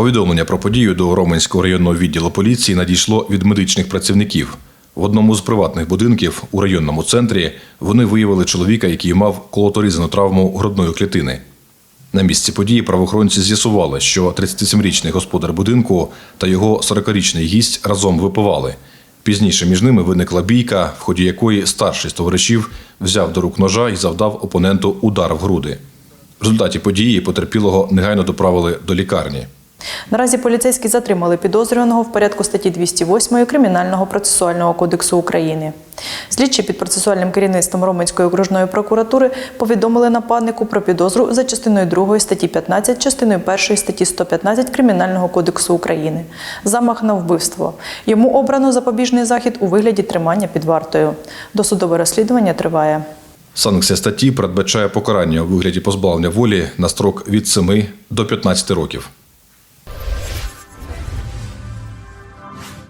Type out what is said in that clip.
Повідомлення про подію до Роменського районного відділу поліції надійшло від медичних працівників. В одному з приватних будинків у районному центрі вони виявили чоловіка, який мав колоторізану травму грудної клітини. На місці події правоохоронці з'ясували, що 37-річний господар будинку та його 40-річний гість разом випивали. Пізніше між ними виникла бійка, в ході якої старший з товаришів взяв до рук ножа і завдав опоненту удар в груди. В результаті події потерпілого негайно доправили до лікарні. Наразі поліцейські затримали підозрюваного в порядку статті 208 Кримінального процесуального кодексу України. Слідчі під процесуальним керівництвом Роменської окружної прокуратури повідомили нападнику про підозру за частиною 2 статті 15, частиною 1 статті 115 Кримінального кодексу України. Замах на вбивство. Йому обрано запобіжний захід у вигляді тримання під вартою. Досудове розслідування триває. Санкція статті передбачає покарання у вигляді позбавлення волі на строк від 7 до 15 років.